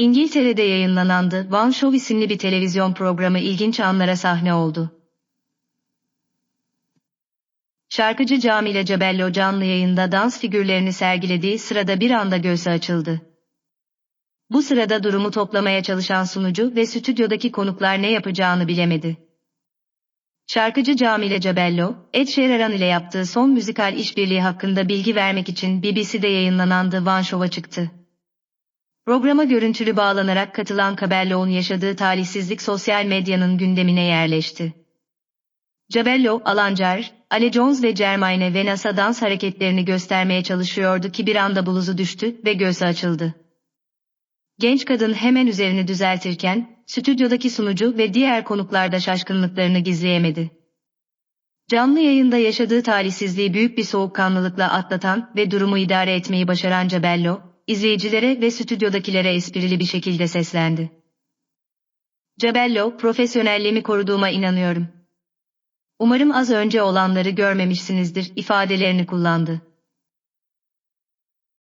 İngiltere'de yayınlanan The One Show isimli bir televizyon programı ilginç anlara sahne oldu. Şarkıcı Camile Cabello canlı yayında dans figürlerini sergilediği sırada bir anda göğsü açıldı. Bu sırada durumu toplamaya çalışan sunucu ve stüdyodaki konuklar ne yapacağını bilemedi. Şarkıcı Camile Cabello, Ed Sheeran ile yaptığı son müzikal işbirliği hakkında bilgi vermek için BBC'de yayınlanan The One Show'a çıktı. Programa görüntülü bağlanarak katılan Cabello'nun yaşadığı talihsizlik sosyal medyanın gündemine yerleşti. Cabello, Alancar, Ale Jones ve Jermaine Venas'a dans hareketlerini göstermeye çalışıyordu ki bir anda bluzu düştü ve göğsü açıldı. Genç kadın hemen üzerini düzeltirken, stüdyodaki sunucu ve diğer konuklar da şaşkınlıklarını gizleyemedi. Canlı yayında yaşadığı talihsizliği büyük bir soğukkanlılıkla atlatan ve durumu idare etmeyi başaran Cabello, izleyicilere ve stüdyodakilere esprili bir şekilde seslendi. Cabello, profesyonelliğimi koruduğuma inanıyorum. Umarım az önce olanları görmemişsinizdir ifadelerini kullandı.